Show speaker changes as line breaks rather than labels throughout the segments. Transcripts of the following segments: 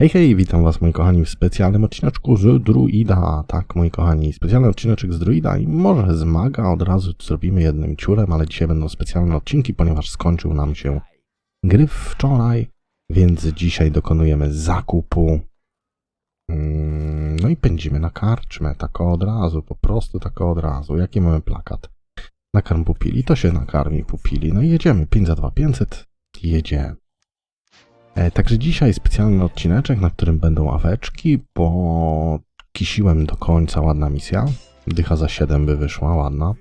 Hej, hej, witam was moi kochani w specjalnym odcineczku z Druida. Tak, moi kochani, specjalny odcineczek z Druida i może z Maga od razu zrobimy jednym ciurem, ale dzisiaj będą specjalne odcinki, ponieważ skończył nam się gryf wczoraj, więc dzisiaj dokonujemy zakupu. Mm, No i pędzimy na karczmę, tak od razu, po prostu tak od razu. Jaki mamy plakat? Nakarm pupili, to się nakarmi pupili. No i jedziemy, 5 za 2, 500, jedziemy. E, Także dzisiaj specjalny odcineczek, na którym będą aweczki, bo kisiłem do końca, ładna misja. Dycha za 7 by wyszła, ładna.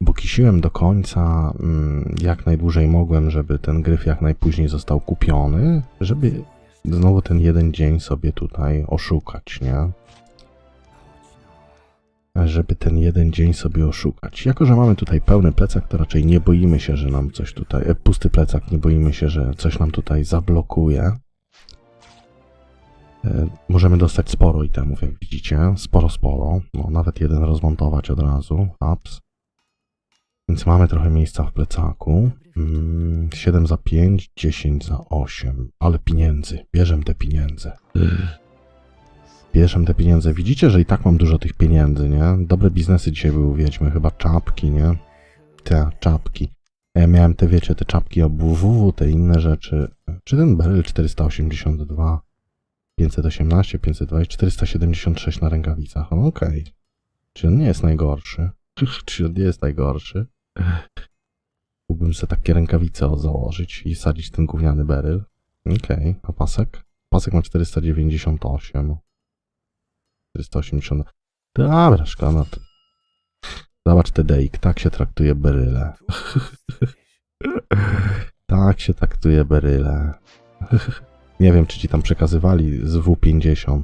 Bo kisiłem do końca mm, jak najdłużej mogłem, żeby ten gryf jak najpóźniej został kupiony, żeby znowu ten jeden dzień sobie tutaj oszukać, nie? Żeby ten jeden dzień sobie oszukać. Jako, że mamy tutaj pełny plecak, to raczej nie boimy się, że nam coś tutaj. E, pusty plecak, nie boimy się, że coś nam tutaj zablokuje. E, możemy dostać sporo itemów, jak widzicie. Sporo, sporo. No, nawet jeden rozmontować od razu. Ups. Więc mamy trochę miejsca w plecaku. Mm, 7 za 5, 10 za 8. Ale pieniędzy. Bierzem te pieniądze. Bierzem te pieniądze. Widzicie, że i tak mam dużo tych pieniędzy, nie? Dobre biznesy dzisiaj były, wiedźmy. Chyba czapki, nie? Te czapki. Ja miałem te, wiecie, te czapki obuwu, te inne rzeczy. Czy ten beryl 482, 518, 520, 476 na rękawicach? No, Okej. Czy on nie jest najgorszy? Czy on nie jest najgorszy? Mógłbym sobie takie rękawice założyć i sadzić ten gówniany beryl. Okej, a pasek? Pasek ma 498. 480. Dobra, szkoda na to. Zobacz te deik, tak się traktuje beryle. tak się traktuje beryle. Nie wiem, czy ci tam przekazywali z W50.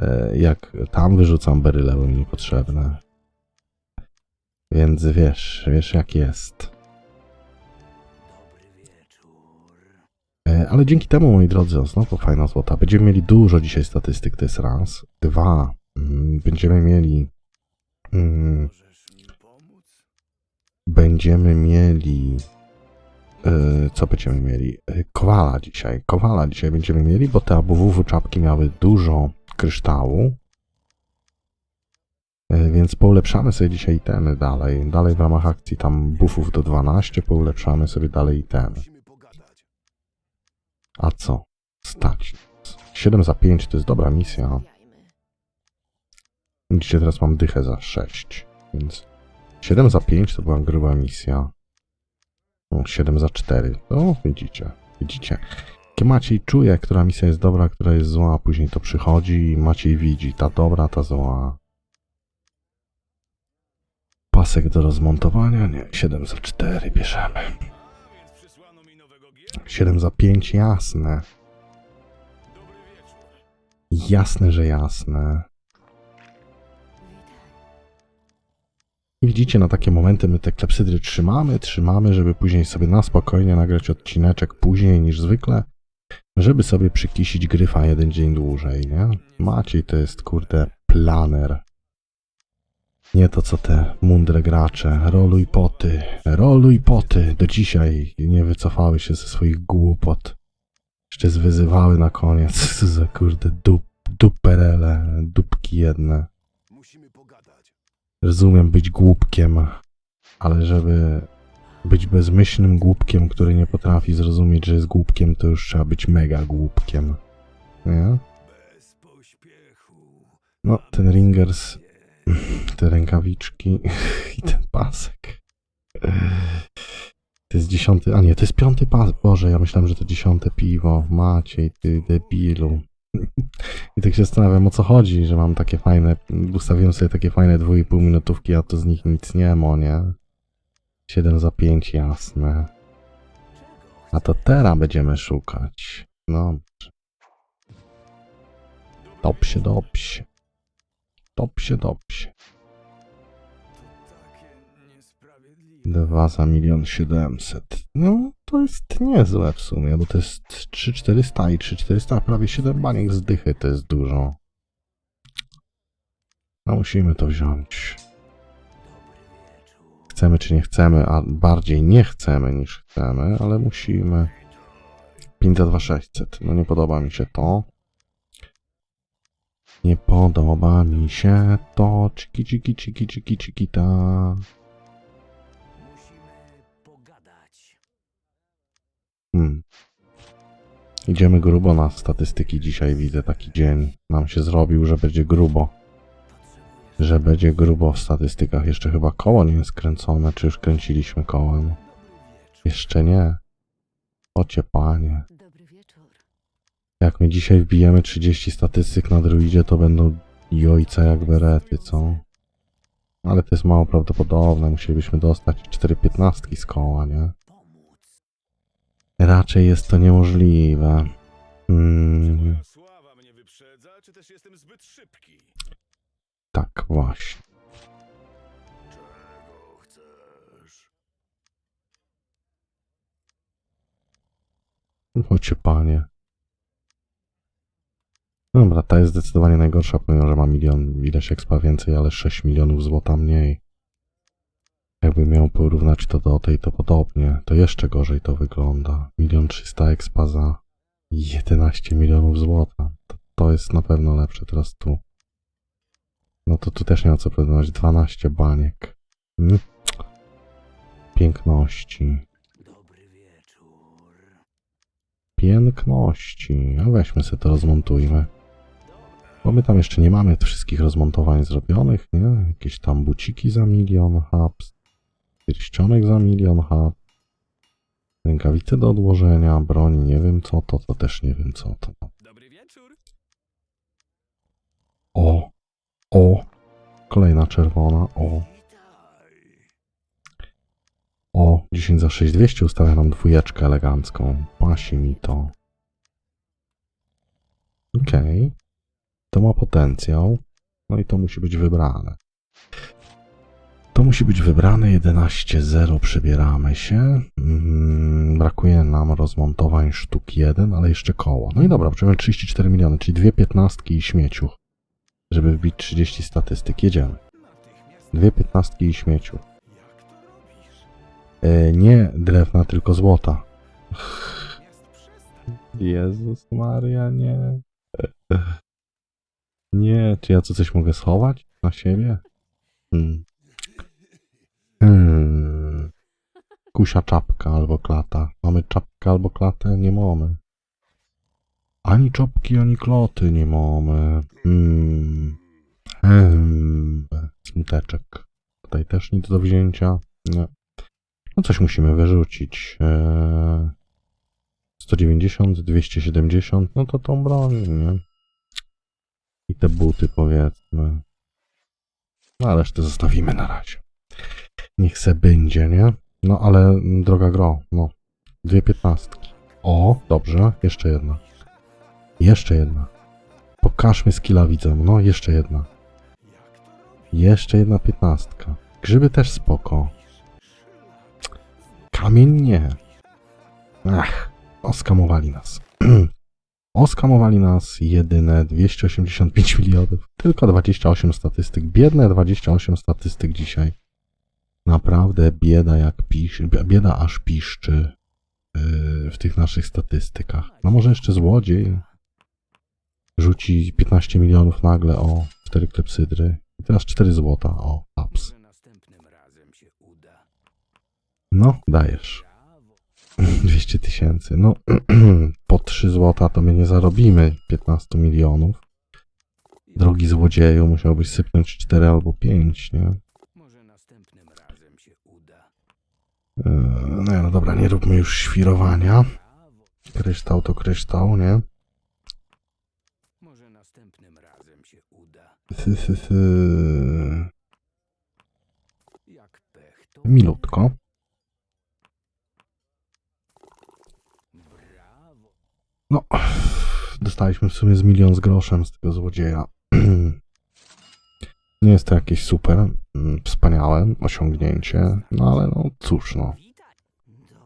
E, Jak tam wyrzucam beryle, bo mi niepotrzebne. Więc wiesz, wiesz jak jest. Ale dzięki temu, moi drodzy, znowu fajna złota. Będziemy mieli dużo dzisiaj statystyk, to jest raz. Dwa, mm, będziemy mieli... mm, Będziemy mieli... e, Co będziemy mieli? E, Kowala dzisiaj. Kowala dzisiaj będziemy mieli, bo te ABWW czapki miały dużo kryształu. E, Więc poulepszamy sobie dzisiaj itemy dalej. Dalej w ramach akcji tam buffów do 12 poulepszamy sobie dalej itemy. A co? Stać. 7 za 5 to jest dobra misja. Widzicie, teraz mam dychę za 6. Więc 7 za 5 to była gruba misja. No, 7 za 4. No, widzicie. Widzicie. Jakie Maciej czuje, która misja jest dobra, która jest zła, a później to przychodzi i Maciej widzi. Ta dobra, ta zła. Pasek do rozmontowania? Nie. 7 za 4 bierzemy. 7 za 5, jasne. Jasne, że jasne. I widzicie, na takie momenty my te klepsydry trzymamy, trzymamy, żeby później sobie na spokojnie nagrać odcineczek później niż zwykle, żeby sobie przykisić gryfa jeden dzień dłużej, nie? Maciej to jest, kurde, planer. Nie to co te mądre gracze. Roluj poty, roluj poty. Do dzisiaj nie wycofały się ze swoich głupot. Jeszcze zwyzywały na koniec. Co za kurde dup, duperele, dupki jedne.
Musimy pogadać.
Rozumiem być głupkiem, ale żeby być bezmyślnym głupkiem, który nie potrafi zrozumieć, że jest głupkiem, to już trzeba być mega głupkiem. Nie?
Bez pośpiechu.
No, ten ringers te rękawiczki i ten pasek. To jest dziesiąty, a nie, to jest piąty pas. Boże, ja myślałem, że to dziesiąte piwo. Maciej, ty debilu. I tak się zastanawiam, o co chodzi, że mam takie fajne, ustawiłem sobie takie fajne 2,5 minutówki, a to z nich nic nie ma, nie? 7 za 5, jasne. A to teraz będziemy szukać. No. Dobrze, dobrze. Dobrze, dobrze. 2 za milion 700. No, to jest niezłe w sumie, bo to jest 3400 i 3400, prawie 7 baniek z dychy, to jest dużo. No musimy to wziąć. Chcemy czy nie chcemy, a bardziej nie chcemy niż chcemy, ale musimy. 5 za 2 600. No nie podoba mi się to. Nie podoba mi się to. Ciki, ciki, ciki, ciki, ciki, ta.
Musimy pogadać.
Hmm. Idziemy grubo na statystyki dzisiaj, widzę taki dzień. Nam się zrobił, że będzie grubo. Że będzie grubo w statystykach. Jeszcze chyba koło nie jest kręcone, czy już kręciliśmy kołem? Jeszcze nie. Ocie panie. Jak my dzisiaj wbijemy 30 statystyk na druidzie, to będą i ojca jak berety, co? Ale to jest mało prawdopodobne. Musielibyśmy dostać 4 piętnastki z koła, nie? Raczej jest to niemożliwe. Hmm,
moja sława mnie wyprzedza, czy też jestem zbyt szybki?
tak właśnie.
Czego chcesz?
Ocie panie. Dobra, ta jest zdecydowanie najgorsza, pomimo że ma milion ileś expa więcej, ale 6 milionów złota mniej. Jakby miał porównać to do tej, to podobnie. To jeszcze gorzej to wygląda. Milion 300 expa za 11 milionów złota. To, to jest na pewno lepsze teraz tu. No to tu też nie ma co porównywać. 12 baniek. Mm. Piękności.
Dobry wieczór.
Piękności. A weźmy sobie to rozmontujmy. Bo my tam jeszcze nie mamy wszystkich rozmontowań zrobionych, nie? Jakieś tam buciki za milion haps. Pierścionek za milion hap. Rękawice do odłożenia, broń, nie wiem co to, to też nie wiem co to.
Dobry wieczór.
O! O! Kolejna czerwona, o! O! 10 za 6200 ustawia nam dwójeczkę elegancką. Pasi mi to. Okej. To ma potencjał. No i to musi być wybrane. To musi być wybrane. 11.0 przebieramy się. Mm, brakuje nam rozmontowań sztuk 1, ale jeszcze koło. No i dobra, potrzebujemy 34 miliony, czyli dwie piętnastki i śmieciuch. Żeby wbić 30 statystyk. Jedziemy. Dwie piętnastki i śmieciuch. E, nie drewna, tylko złota. Jezus Maria, nie. Nie, czy ja co coś mogę schować na siebie? Hmm. Hmm. Kusia czapka albo klata. Mamy czapkę albo klatę? Nie mamy. Ani czopki, ani kloty nie mamy. Hmm. Hmm. Smuteczek. Tutaj też nic do wzięcia. Nie. No coś musimy wyrzucić. Eee... 190, 270, no to tą broń, nie? I te buty powiedzmy. No ale resztę zostawimy na razie. Niech se będzie, nie? No ale mm, droga gro, no. Dwie piętnastki. O, dobrze, jeszcze jedna. Jeszcze jedna. Pokażmy skilla widzom, no jeszcze jedna. Jeszcze jedna piętnastka. Grzyby też spoko. Kamień nie. Ach, oskamowali nas. oskamowali nas jedyne 285 milionów. Tylko 28 statystyk. Biedne 28 statystyk dzisiaj. Naprawdę bieda jak pisz, bieda aż piszczy yy, w tych naszych statystykach. No może jeszcze złodziej rzuci 15 milionów nagle o 4 klepsydry. I teraz 4 złota o
uda.
No, dajesz.
Brawo.
200 tysięcy. No, po 3 złota to my nie zarobimy 15 milionów. Drogi złodzieju, musiałbyś sypnąć 4 albo 5, nie?
Może następnym razem się uda.
Eee, No, no dobra, nie róbmy już świrowania. Kryształ to kryształ, nie?
Może następnym razem się uda.
Sy, sy, sy.
Jak pech to...
Milutko.
Brawo.
No, dostaliśmy w sumie z milion z groszem z tego złodzieja. Nie jest to jakieś super, mm, wspaniałe osiągnięcie, no ale no cóż, no.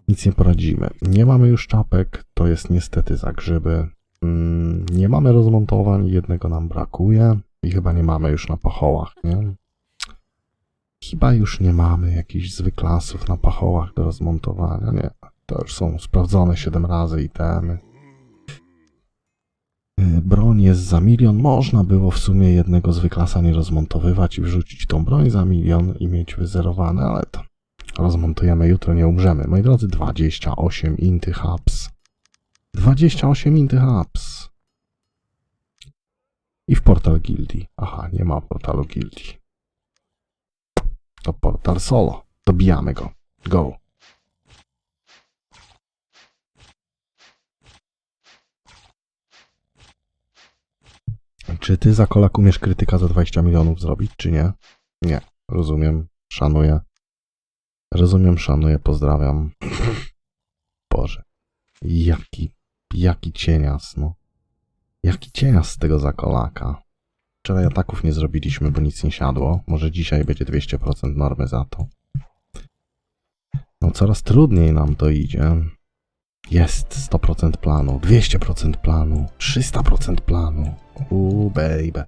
Nic nie poradzimy. Nie mamy już czapek, to jest niestety za grzyby. Mm, nie mamy rozmontowań, jednego nam brakuje i chyba nie mamy już na pachołach, nie? Chyba już nie mamy jakichś zwyklasów na pachołach do rozmontowania, nie. To już są sprawdzone 7 razy itemy. Jest za milion. Można było w sumie jednego z wyklasa nie rozmontowywać i wrzucić tą broń za milion i mieć wyzerowane, ale to rozmontujemy jutro, nie umrzemy. Moi drodzy, 28 inty hubs. 28 inty hubs. I w portal gildii. Aha, nie ma portalu gildii. To portal solo. Dobijamy go. Go. Czy ty za kolak umiesz krytyka za 20 milionów zrobić, czy nie? Nie. Rozumiem. Szanuję. Rozumiem, szanuję, pozdrawiam. Boże. Jaki, jaki cienias, no. Jaki cienias z tego zakolaka. Wczoraj ataków nie zrobiliśmy, bo nic nie siadło. Może dzisiaj będzie 200% normy za to. No coraz trudniej nam to idzie. Jest 100% planu, 200% planu, 300% planu. Uuu, baby.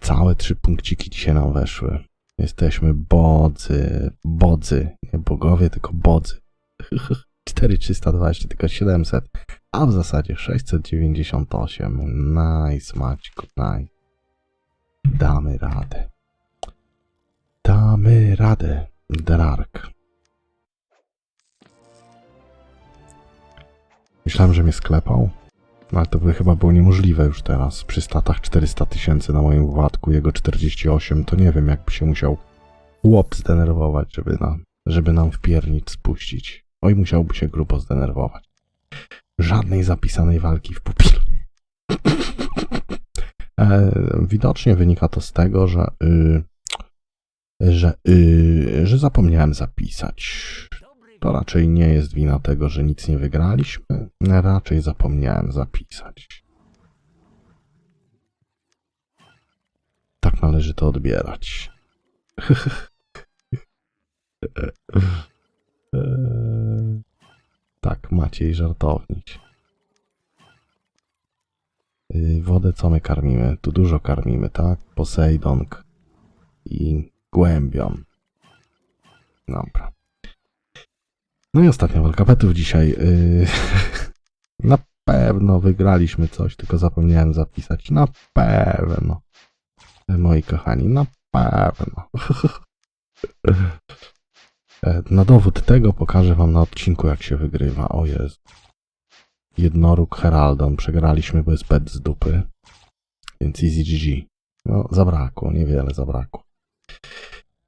Całe trzy punkciki dzisiaj nam weszły. Jesteśmy bodzy, bodzy. Nie bogowie, tylko bodzy. 4320, tylko 700. A w zasadzie 698. Nice, Maćku, nice. Damy radę. Damy radę. Drark. Myślałem, że mnie sklepał. No, ale to by chyba było niemożliwe już teraz. Przy statach 400 tysięcy na moim władku, jego 48, to nie wiem, jakby się musiał łop zdenerwować, żeby nam, żeby nam w piernicz spuścić. Oj, musiałby się grubo zdenerwować. Żadnej zapisanej walki w pupil. e, widocznie wynika to z tego, że, y, że, y, że zapomniałem zapisać. To raczej nie jest wina tego, że nic nie wygraliśmy. Raczej zapomniałem zapisać. Tak należy to odbierać. Tak, Maciej żartownić. Yy, Wodę co my karmimy? Tu dużo karmimy, tak? Posejdonk i głębion. Dobra. No i ostatnia walka petów dzisiaj. Yy, na pewno wygraliśmy coś, tylko zapomniałem zapisać. Na pewno. Moi kochani, na pewno. E, Na dowód tego pokażę wam na odcinku, jak się wygrywa. O jest. Jednoróg Heraldon. Przegraliśmy, jest pet z dupy. Więc easy GG. No, zabrakło, niewiele zabrakło.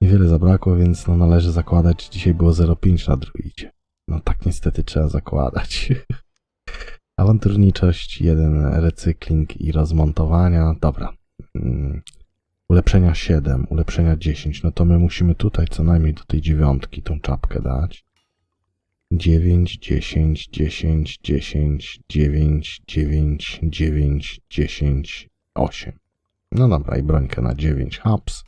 Niewiele zabrakło, więc no, należy zakładać, że dzisiaj było 0,5 na druidzie. No tak niestety trzeba zakładać. Awanturniczość, jeden recykling i rozmontowania. Dobra. Mm. Ulepszenia 7, ulepszenia 10. No to my musimy tutaj co najmniej do tej dziewiątki tą czapkę dać. 9, 10, 10, 10, 9, 9, 9, 10, 8. No dobra, i brońkę na 9 hubs.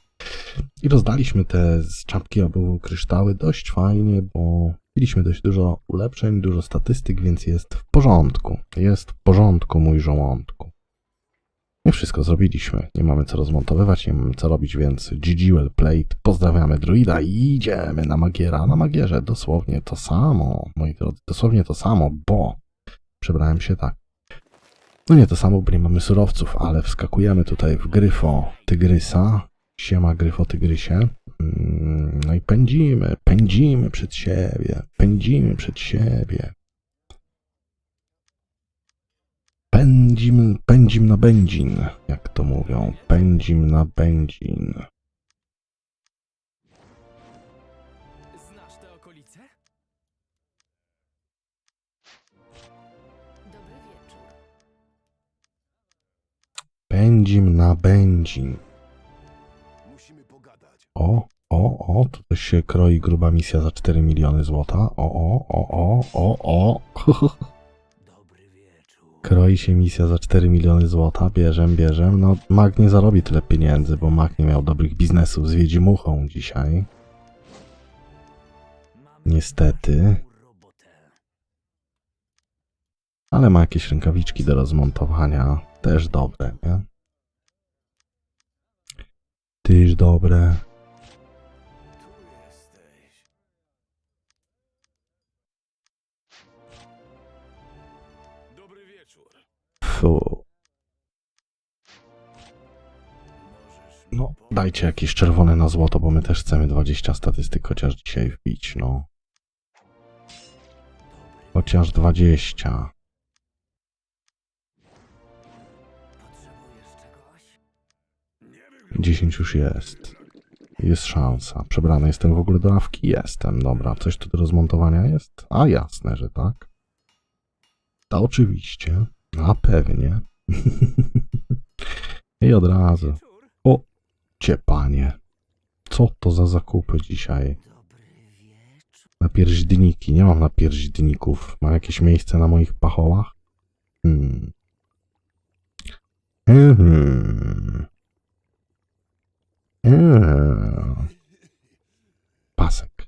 I rozdaliśmy te z czapki obu kryształy dość fajnie, bo mieliśmy dość dużo ulepszeń, dużo statystyk, więc jest w porządku. Jest w porządku, mój żołądku. My wszystko zrobiliśmy. Nie mamy co rozmontowywać, nie mamy co robić, więc GG well played. Pozdrawiamy druida i idziemy na magiera. Na magierze dosłownie to samo, moi drodzy, dosłownie to samo, bo przebrałem się tak. No nie to samo, bo nie mamy surowców, ale wskakujemy tutaj w gryfo tygrysa. Siema gryfo tygrysie. Mm, No i pędzimy, pędzimy przed siebie, pędzimy przed siebie. Pędzim, pędzim na benzin, jak to mówią. Pędzim na benzin.
Znasz te okolice?
Dobry wieczór.
Pędzim na benzin. O, o, o, tu też się kroi gruba misja za 4 miliony złota. O, o, o, o, o, o. Kroi się misja za 4 miliony złota. Bierzem, bierzem. No, Mag nie zarobi tyle pieniędzy, bo Mag nie miał dobrych biznesów z Wiedźmuchą dzisiaj. Niestety. Ale ma jakieś rękawiczki do rozmontowania. Też dobre, nie? Tyż dobre. Fu. No, dajcie jakieś czerwone na złoto, bo my też chcemy 20 statystyk chociaż dzisiaj wbić, no. Chociaż 20. Dziesięć już jest. Jest szansa. Przebrany jestem w ogóle do awki? Jestem. Dobra, coś tu do rozmontowania jest? A jasne, że tak. To oczywiście. A pewnie. I od razu. O, cie panie. Co to za zakupy dzisiaj?
Wieczór.
Napierśdniki. Nie mam napierśdników. Mam jakieś miejsce na moich pachołach? Hmm. Mhm. Eee. Pasek.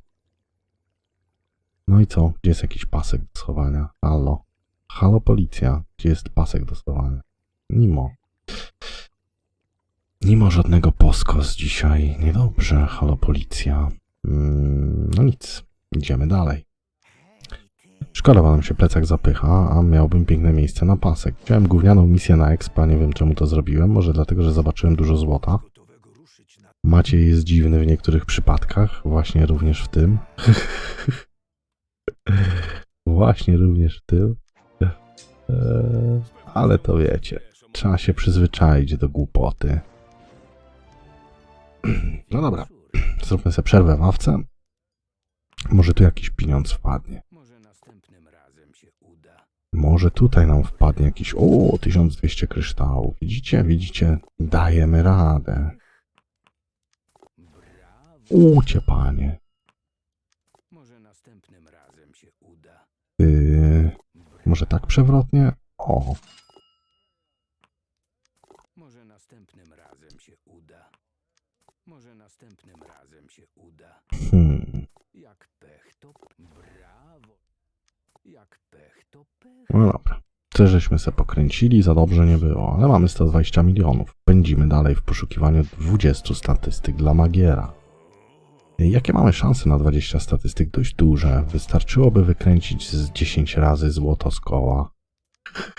No i co? Gdzie jest jakiś pasek do schowania? Halo. Halo policja. Gdzie jest pasek do schowania? Nimo. Nie ma żadnego poskos dzisiaj. Niedobrze, halo policja. Mm, no nic. Idziemy dalej. Szkoda, bo nam się plecak zapycha, a miałbym piękne miejsce na pasek. Chciałem gównianą misję na expa, nie wiem czemu to zrobiłem. Może dlatego, że zobaczyłem dużo złota. Maciej jest dziwny w niektórych przypadkach, właśnie również w tym. właśnie również w tym. Eee, ale to wiecie, trzeba się przyzwyczaić do głupoty. No dobra, zróbmy sobie przerwę w awce. Może tu jakiś pieniądz wpadnie.
Może następnym razem się uda.
Może tutaj nam wpadnie jakiś. O, 1200 kryształów. Widzicie, widzicie? Dajemy radę. Ucie, panie.
Może
tak przewrotnie? O,
Może następnym razem się uda. Może następnym razem się uda.
hmm.
Jak pech to brawo. Jak pech to pech.
No dobra. Co żeśmy se pokręcili, za dobrze nie było, ale mamy 120 milionów. Pędzimy dalej w poszukiwaniu 20 statystyk dla Magiera. Jakie mamy szanse na 20 statystyk? Dość duże. Wystarczyłoby wykręcić z 10 razy złoto z koła.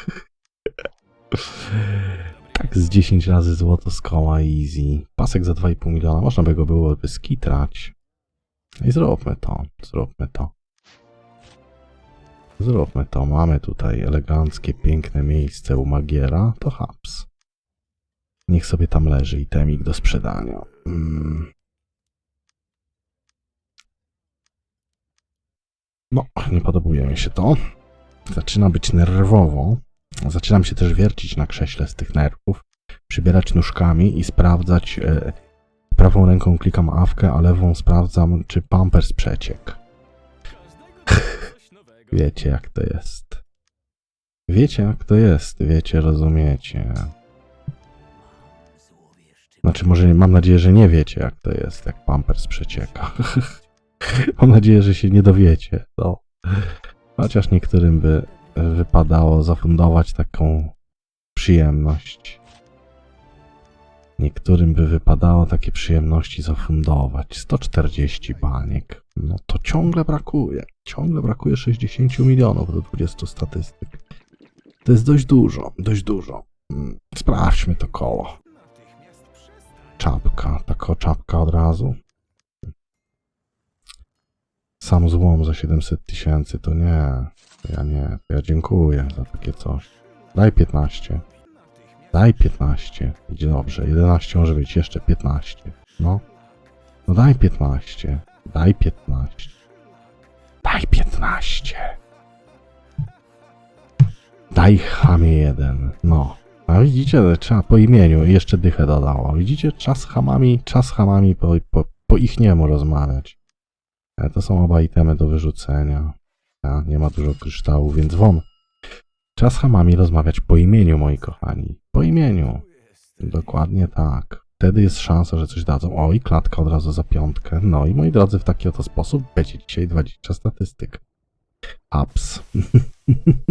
tak, z 10 razy złoto z koła easy. Pasek za 2,5 miliona. Można by go byłoby skitrać. I zróbmy to. Zróbmy to. Zróbmy to. Mamy tutaj eleganckie, piękne miejsce u Magiera. To haps. Niech sobie tam leży i temik do sprzedania. Mm. No, nie podobuje mi się to. Zaczyna być nerwowo. Zaczynam się też wiercić na krześle z tych nerwów. Przybierać nóżkami i sprawdzać. E, prawą ręką klikam awkę, a lewą sprawdzam, czy pampers przeciek. Wiecie jak to jest. Wiecie jak to jest, wiecie, rozumiecie. Znaczy, może mam nadzieję, że nie wiecie jak to jest, jak pampers przecieka. mam nadzieję, że się nie dowiecie. No. Chociaż niektórym by wypadało zafundować taką przyjemność. Niektórym by wypadało takie przyjemności zafundować. 140 baniek. No to ciągle brakuje. Ciągle brakuje 60 milionów do 20 statystyk. To jest dość dużo, dość dużo. Mm, Sprawdźmy to koło. Czapka, taka czapka od razu. Sam złom za 700 tysięcy to nie. Ja nie. Ja dziękuję za takie coś. Daj 15. Daj 15. Idzie dobrze. 11 może być. Jeszcze 15. No. No daj 15. Daj 15. Daj 15. Daj chamie jeden. No. A widzicie, trzeba po imieniu jeszcze dychę dodała. Widzicie, czas hamami, czas hamami po, po, po ich niemu rozmawiać. E, To są oba itemy do wyrzucenia. Nie ma dużo kryształu, więc won. Czas hamami rozmawiać po imieniu, moi kochani. Po imieniu. Dokładnie tak. Wtedy jest szansa, że coś dadzą. O, i klatka od razu za piątkę. No i moi drodzy, w taki oto sposób będzie dzisiaj 20 statystyk. Ups.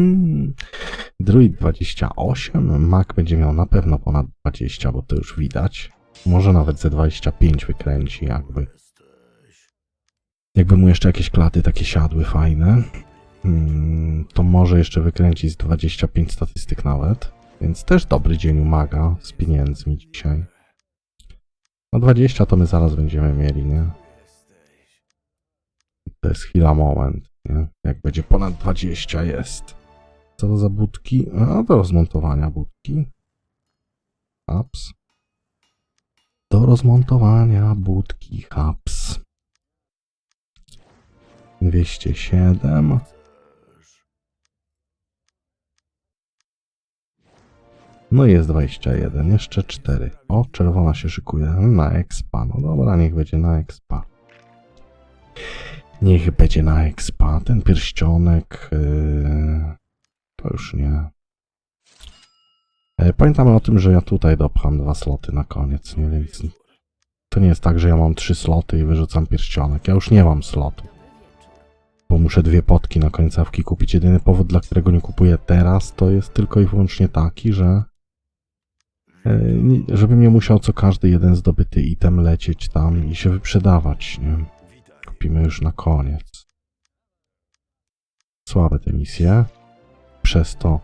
Druid 28. Mac będzie miał na pewno ponad 20, bo to już widać. Może nawet ze 25 wykręci, jakby. Jakby mu jeszcze jakieś klaty takie siadły fajne, mm, to może jeszcze wykręcić z 25 statystyk nawet. Więc też dobry dzień umaga z pieniędzmi dzisiaj. No 20 to my zaraz będziemy mieli, nie? To jest chwila, moment, nie? Jak będzie ponad 20 jest. Co to za budki? A, do rozmontowania budki. Haps. Do rozmontowania budki Haps. 207. No i jest 21, jeszcze 4. O, czerwona się szykuje na expa. No dobra, niech będzie na expa. Niech będzie na expa. Ten pierścionek... Yy, to już nie. E, Pamiętamy o tym, że ja tutaj dopcham dwa sloty na koniec, nie? Więc to nie jest tak, że ja mam trzy sloty i wyrzucam pierścionek. Ja już nie mam slotu. Bo muszę dwie potki na końcówki kupić. Jedyny powód, dla którego nie kupuję teraz, to jest tylko i wyłącznie taki, że żebym nie musiał co każdy jeden zdobyty item lecieć tam i się wyprzedawać, nie? Kupimy już na koniec. Słabe te misje. Przez to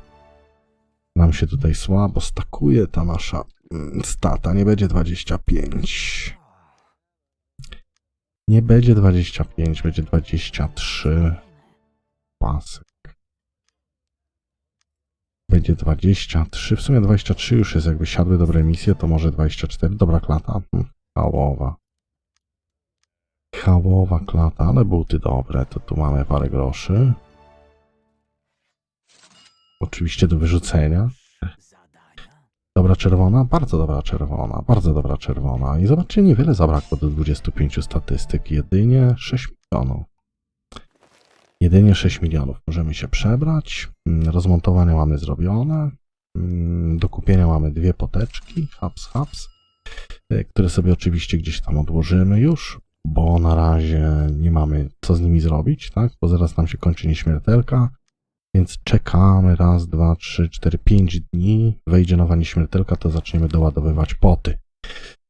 nam się tutaj słabo stakuje ta nasza mm, stata. Nie będzie 25. Nie będzie 25, będzie 23. Pasek. Będzie 23. W sumie 23 już jest jakby siadły dobre misje, to może 24. Dobra klata. Hmm, Hałowa. Hałowa klata, ale buty dobre. To tu mamy parę groszy. Oczywiście do wyrzucenia. Dobra czerwona, bardzo dobra czerwona, bardzo dobra czerwona. I zobaczcie, niewiele zabrakło do 25 statystyk, jedynie 6 milionów. Jedynie 6 milionów. Możemy się przebrać. Mm, Rozmontowania mamy zrobione. Mm, Do kupienia mamy dwie poteczki, haps, haps, e, które sobie oczywiście gdzieś tam odłożymy już, bo na razie nie mamy co z nimi zrobić, tak? Bo zaraz nam się kończy nieśmiertelka. Więc czekamy raz, dwa, trzy, cztery, pięć dni. Wejdzie nowa nieśmiertelka, to zaczniemy doładowywać poty.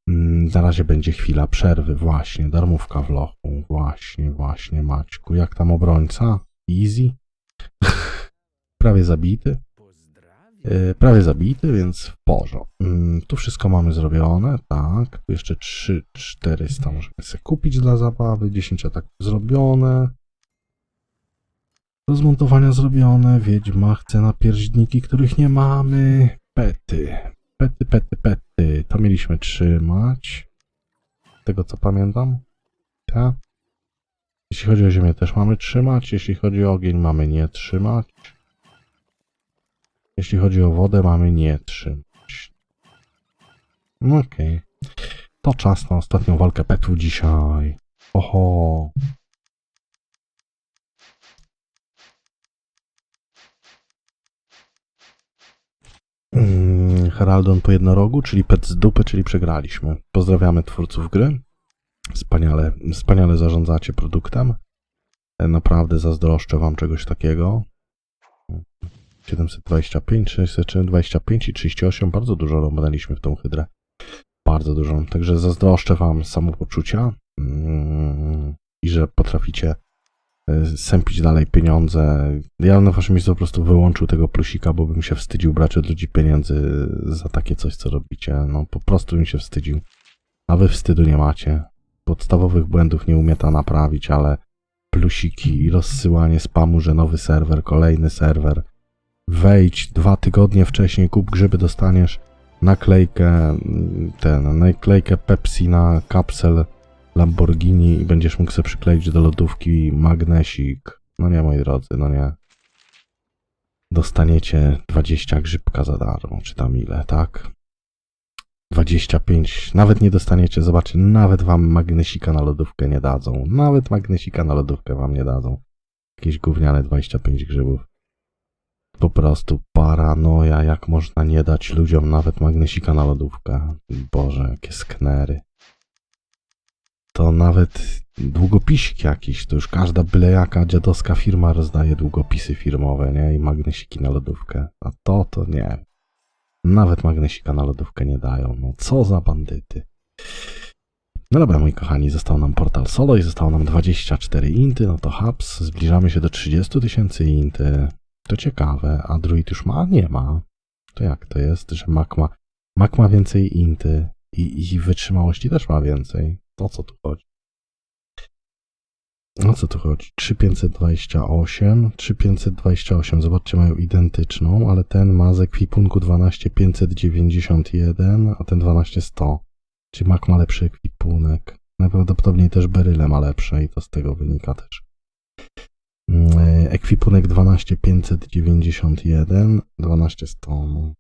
Mm, Na razie będzie chwila przerwy, właśnie. Darmówka w lochu, właśnie, właśnie, Maćku. Jak tam obrońca? Easy? prawie zabity. E, prawie zabity, więc w porządku. Mm, Tu wszystko mamy zrobione, tak. Tu jeszcze 3, 400 możemy sobie kupić dla zabawy. 10 ataków zrobione. Rozmontowania zrobione. Wiedźma chce na pierśniki, których nie mamy. Pety. Pety, pety, pety. To mieliśmy trzymać. Tego co pamiętam. Tak. Jeśli chodzi o ziemię też mamy trzymać. Jeśli chodzi o ogień mamy nie trzymać. Jeśli chodzi o wodę mamy nie trzymać. Okej. To czas na ostatnią walkę petów dzisiaj. Oho. Mm, Heraldon po jednorogu, czyli pet z dupy, czyli przegraliśmy. Pozdrawiamy twórców gry. Wspaniale, wspaniale zarządzacie produktem. E, Naprawdę zazdroszczę wam czegoś takiego. 725, 625 i 38. Bardzo dużo romanęliśmy w tą hydrę. Bardzo dużo. Także zazdroszczę wam samopoczucia mm, i że potraficie sępić dalej pieniądze. Ja na waszym miejscu po prostu wyłączył tego plusika, bo bym się wstydził brać od ludzi pieniędzy za takie coś, co robicie. No po prostu bym się wstydził. A wy wstydu nie macie. Podstawowych błędów nie umie ta naprawić, ale plusiki i rozsyłanie spamu, że nowy serwer, kolejny serwer. Wejdź dwa tygodnie wcześniej, kup grzyby, dostaniesz naklejkę, ten, naklejkę Pepsi na kapsel Lamborghini i będziesz mógł sobie przykleić do lodówki magnesik. No nie, moi drodzy, no nie. Dostaniecie 20 grzybka za darmo, czy tam ile, tak? 25, nawet nie dostaniecie, zobaczcie, nawet wam magnesika na lodówkę nie dadzą. Nawet magnesika na lodówkę wam nie dadzą. Jakieś gówniane 25 grzybów. Po prostu paranoja, jak można nie dać ludziom nawet magnesika na lodówkę. Boże, jakie sknery. To nawet długopisik jakiś, to już każda byle jaka dziadowska firma rozdaje długopisy firmowe, nie? I magnesiki na lodówkę. A to, to nie. Nawet magnesika na lodówkę nie dają. No co za bandyty. No dobra, moi kochani, został nam portal solo i zostało nam 24 inty, no to haps, zbliżamy się do 30 tysięcy inty. To ciekawe, a druid już ma? Nie ma. To jak to jest, że Mac ma, Mac ma więcej inty i, i wytrzymałości też ma więcej. O co tu chodzi? O co tu chodzi? 3528, 3528, zobaczcie, mają identyczną, ale ten ma z ekwipunku 12591, a ten 12100. Czyli Mac ma lepszy ekwipunek. Najprawdopodobniej też Beryle ma lepsze i to z tego wynika też. Mm, e, Ekwipunek 12591, 12100.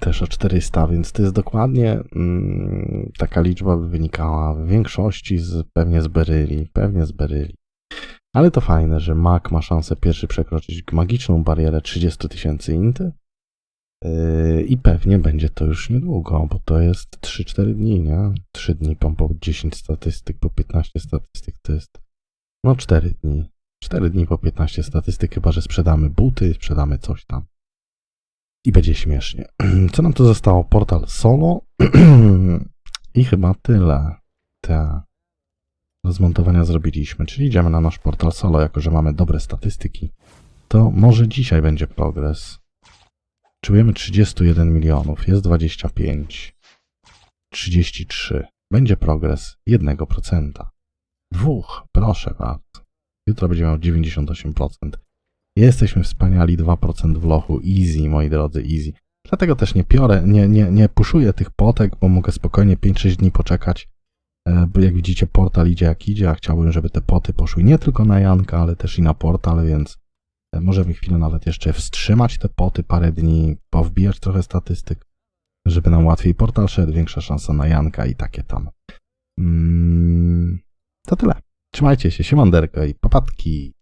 Też o 400, więc to jest dokładnie mm, taka liczba by wynikała w większości z, pewnie z Beryli, pewnie z Beryli. Ale to fajne, że Mac ma szansę pierwszy przekroczyć magiczną barierę 30 tysięcy inty yy, i pewnie będzie to już niedługo, bo to jest 3-4 dni, nie? 3 dni po, po 10 statystyk, po 15 statystyk to jest no 4 dni. 4 dni po 15 statystyk, chyba że sprzedamy buty, sprzedamy coś tam. I będzie śmiesznie. Co nam tu zostało? Portal solo. I chyba tyle. Te do zmontowania zrobiliśmy. Czyli idziemy na nasz portal solo, jako że mamy dobre statystyki. To może dzisiaj będzie progres. Czujemy 31 milionów, jest 25. 33. Będzie progres 1%. Dwóch, proszę bardzo. Jutro będzie miał 98%. Jesteśmy wspaniali, 2% w lochu, easy, moi drodzy, easy. Dlatego też nie piorę, nie, nie, nie puszuję tych potek, bo mogę spokojnie 5-6 dni poczekać. E, Bo jak widzicie, portal idzie jak idzie, a chciałbym, żeby te poty poszły nie tylko na Janka, ale też i na portal, więc e, możemy chwilę nawet jeszcze wstrzymać te poty parę dni, powbijać trochę statystyk, żeby nam łatwiej portal szedł, większa szansa na Janka i takie tam. Mm, to tyle. Trzymajcie się, siemanderko i papatki.